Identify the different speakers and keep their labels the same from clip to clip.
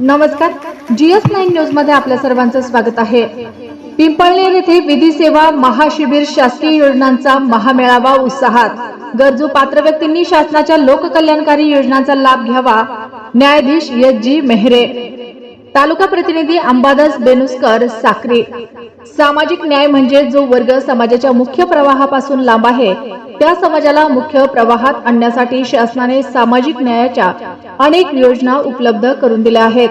Speaker 1: नमस्कार. GS nine न्यूजमध्ये आपल्या सर्वांचं स्वागत आहे. पिंपळनेर येथे विधी सेवा महाशिबिर शासकीय योजनांचा महामेळावा उत्साहात. गरजू पात्र व्यक्तींनी शासनाच्या लोककल्याणकारी योजनांचा लाभ घ्यावा. न्यायाधीश एस जी मेहरे. तालुका प्रतिनिधी अंबादास बेनुस्कर साखरे सामाजिक न्याय म्हणजे जो वर्ग समाजाच्या मुख्य प्रवाहापासून लांब आहे त्या समाजाला मुख्य प्रवाहात आणण्यासाठी शासनाने सामाजिक न्यायाच्या अनेक योजना उपलब्ध करून दिल्या आहेत.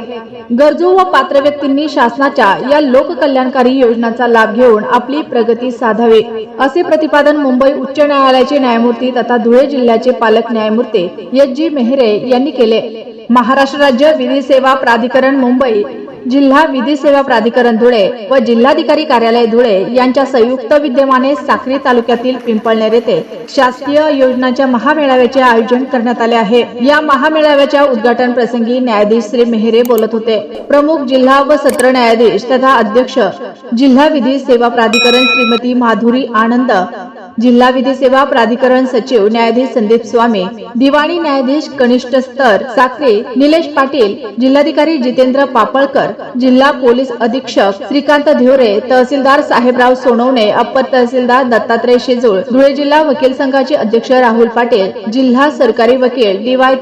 Speaker 1: गरजू व पात्र व्यक्तींनी शासनाच्या या लोककल्याणकारी योजनांचा लाभ घेऊन आपली प्रगती साधावी असे प्रतिपादन मुंबई उच्च न्यायालयाचे न्यायमूर्ती तथा धुळे जिल्ह्याचे पालक न्यायमूर्ती एच जी मेहरे यांनी केले. महाराष्ट्र राज्य विधी सेवा प्राधिकरण मुंबई जिल्हा विधी सेवा प्राधिकरण धुळे व जिल्हाधिकारी कार्यालय धुळे यांच्या संयुक्त विद्यमाने साक्री तालुक्यातील पिंपळनेर येथे शासकीय योजनांच्या महामेळाव्याचे आयोजन करण्यात आले आहे. या महामेळाव्याच्या उद्घाटन प्रसंगी न्यायाधीश श्री मेहरे बोलत होते. प्रमुख जिल्हा व सत्र न्यायाधीश तथा अध्यक्ष जिल्हा विधी सेवा प्राधिकरण श्रीमती माधुरी आनंद जिल्हा विधी सेवा प्राधिकरण सचिव न्यायाधीश संदीप स्वामी दिवाणी न्यायाधीश कनिष्ठ स्तर साखरे निलेश पाटील जिल्हाधिकारी जितेंद्र पापळकर जिल्हा पोलीस अधीक्षक श्रीकांत धिवरे तहसीलदार साहेबराव सोनवणे अप्पर तहसीलदार दत्तात्रय शेजूळ धुळे जिल्हा वकील संघाचे अध्यक्ष राहुल पाटील जिल्हा सरकारी वकील डी वाय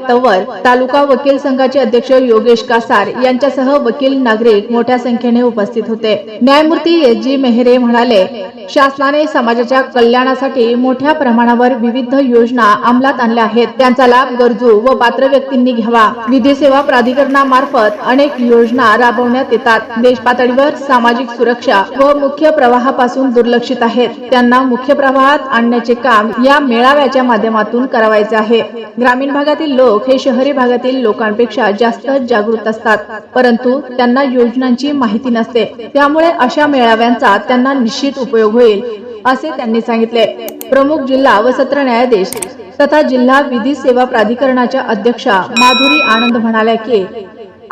Speaker 1: तालुका वकील संघाचे अध्यक्ष योगेश कासार यांच्यासह वकील नागरिक मोठ्या संख्येने उपस्थित होते. न्यायमूर्ती एस जी. मेहरे म्हणाले शासनाने समाजाच्या कल्याणासाठी मोठ्या प्रमाणावर विविध योजना अंमलात आणल्या आहेत. त्यांचा लाभ गरजू व पात्र व्यक्तींनी घ्यावा. विधी सेवा प्राधिकरणामार्फत अनेक योजना राबवण्यात येतात. देश पातळीवर सामाजिक सुरक्षा व मुख्य प्रवाहापासून दुर्लक्षित आहेत. त्यांना मुख्य प्रवाहात आणण्याचे काम या मेळाव्याच्या माध्यमातून करावायचे आहे. ग्रामीण भागातील लोक हे शहरी भागातील लोकांपेक्षा जास्त जागृत असतात. परंतु त्यांना योजनांची माहिती नसते. त्यामुळे अशा मेळाव्यांचा त्यांना निश्चित उपयोग होईल. असे त्यांनी सांगितले. प्रमुख जिल्हा व सत्र न्यायाधीश तथा जिल्हा विधी सेवा प्राधिकरणाच्या अध्यक्षा माधुरी आनंद म्हणाल्या की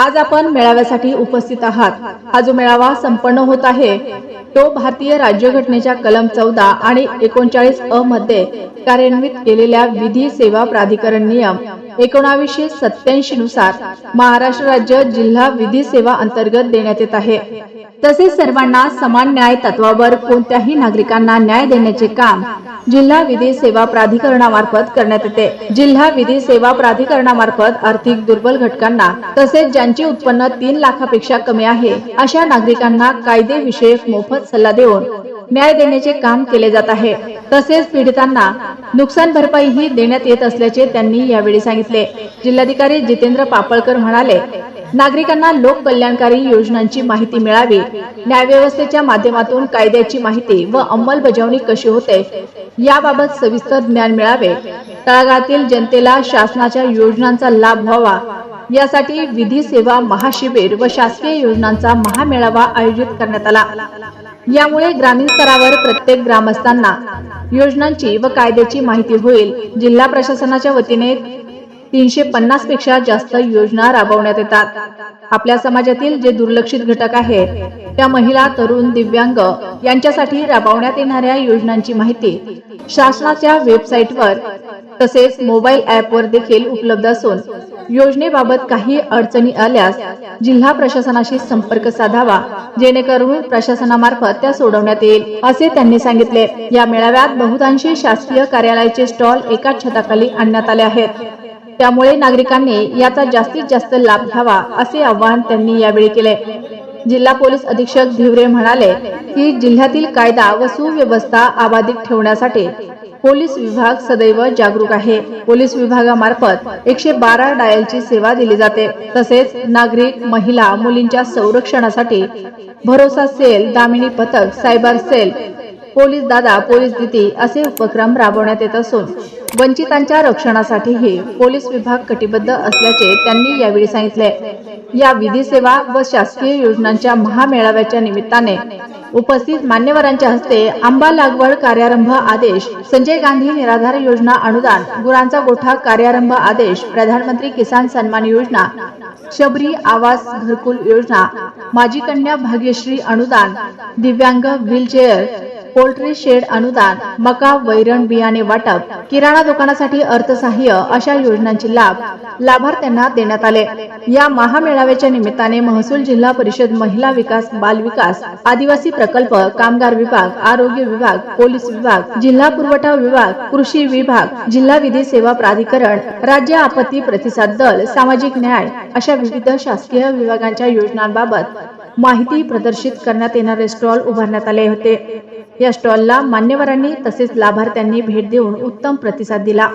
Speaker 1: आज आपण मेळाव्यासाठी उपस्थित आहात. हा जो मेळावा संपन्न होत आहे तो भारतीय राज्यघटनेच्या कलम चौदा आणि एकोणचाळीस अ मध्ये कार्यान्वित केलेल्या विधी सेवा प्राधिकरण नियम एकोणावीसशे सत्याऐंशी नुसार महाराष्ट्र राज्य जिल्हा विधी सेवा अंतर्गत देण्यात येत आहे. तसेच सर्वांना समान न्याय तत्वावर कोणत्याही नागरिकांना न्याय देण्याचे काम जिल्हा विधी सेवा प्राधिकरणामार्फत करण्यात येते. जिल्हा विधी सेवा प्राधिकरणामार्फत आर्थिक दुर्बल घटकांना तसेच ज्यांचे उत्पन्न तीन लाखापेक्षा कमी आहे अशा नागरिकांना कायदेविषयक मोफत सल्ला देऊन न्याय देण्याचे काम केले जात आहे. तसेच पीडितांना नुकसान भरपाईही देण्यात येत असल्याचे त्यांनी यावेळी सांगितले. जिल्हाधिकारी जितेंद्र पापळकर म्हणाले नागरिकांना लोक कल्याणकारी योजनांची माहिती मिळावी. न्यायव्यवस्थेच्या माध्यमातून कायद्याची माहिती व अंमलबजावणी कशी होते याबाबत सविस्तर ज्ञान मिळावे. तळागाळातील जनतेला शासनाच्या योजनांचा लाभ व्हावा. यासाठी विधी सेवा महाशिबिर व शासकीय योजनांचा महामेळावा आयोजित करण्यात आला. यामुळे ग्रामीण स्तरावर प्रत्येक ग्रामस्थांना योजनांची व कायद्याची माहिती होईल. जिल्हा प्रशासनाच्या वतीने तीनशे पन्नासपेक्षा जास्त योजना राबवण्यात येतात. आपल्या समाजातील जे दुर्लक्षित घटक आहेत त्या महिला तरुण दिव्यांग यांच्यासाठी राबवण्यात येणाऱ्या योजनांची माहिती शासनाच्या वेबसाईटवर तसेच मोबाईल ॲपवर देखील उपलब्ध असून योजनेबाबत काही अडचणी आल्यास जिल्हा प्रशासनाशी संपर्क साधावा जेणेकरून प्रशासनामार्फत त्या सोडवण्यात येईल असे त्यांनी सांगितले. या मेळाव्यात बहुतांशी शासकीय कार्यालयाचे स्टॉल एकाच छताखाली आणण्यात आले आहेत. त्यामुळे नागरिकांनी याचा जास्तीत जास्त लाभ घ्यावा असे आवाहन त्यांनी यावेळी केले. जिल्हा पोलीस अधीक्षक भिवरे म्हणाले की जिल्ह्यातील कायदा व सुव्यवस्था अबाधित ठेवण्यासाठी पोलीस विभाग सदैव जागरूक आहे. पोलीस विभागामार्फत एकशे बारा डायलची सेवा दिली जाते. तसेच नागरिक महिला मुलींच्या संरक्षणासाठी भरोसा सेल दामिनी पथक सायबर सेल पोलीस दादा पोलीस दिदी असे उपक्रम राबवण्यात येत असून वंचितांच्या रक्षणासाठीही पोलीस विभाग कटिबद्ध असल्याचे त्यांनी यावेळी सांगितले. या विधी सेवा व शासकीय योजनांच्या महामेळाव्याच्या निमित्ताने उपस्थित मान्यवरांच्या हस्ते आंबा लागवड कार्यारंभ आदेश संजय गांधी निराधार योजना अनुदान गुरांचा गोठा कार्यारंभ आदेश प्रधानमंत्री किसान सन्मान योजना शबरी आवास घरकुल योजना माजी कन्या भाग्यश्री अनुदान दिव्यांग व्हीलचेअर पोल्ट्री शेड अनुदान मका वैरण बियाणे वाटप किराणा दुकानासाठी अर्थसहाय्य अशा योजनांचे लाभ लाभार्थ्यांना देण्यात आले. या महामेळाव्याच्या निमित्ताने महसूल जिल्हा परिषद महिला विकास बाल विकास आदिवासी प्रकल्प कामगार विभाग आरोग्य विभाग पोलीस विभाग जिल्हा पुरवठा विभाग कृषी विभाग जिल्हा विधी सेवा प्राधिकरण राज्य आपत्ती प्रतिसाद दल सामाजिक न्याय अशा विविध शासकीय विभागांच्या योजनांबाबत माहिती प्रदर्शित करण्यात येणारे स्टॉल उभारण्यात आले होते. या स्टॉलला मान्यवरांनी तसेच लाभार्थ्यांनी भेट देऊन उत्तम प्रतिसाद दिला.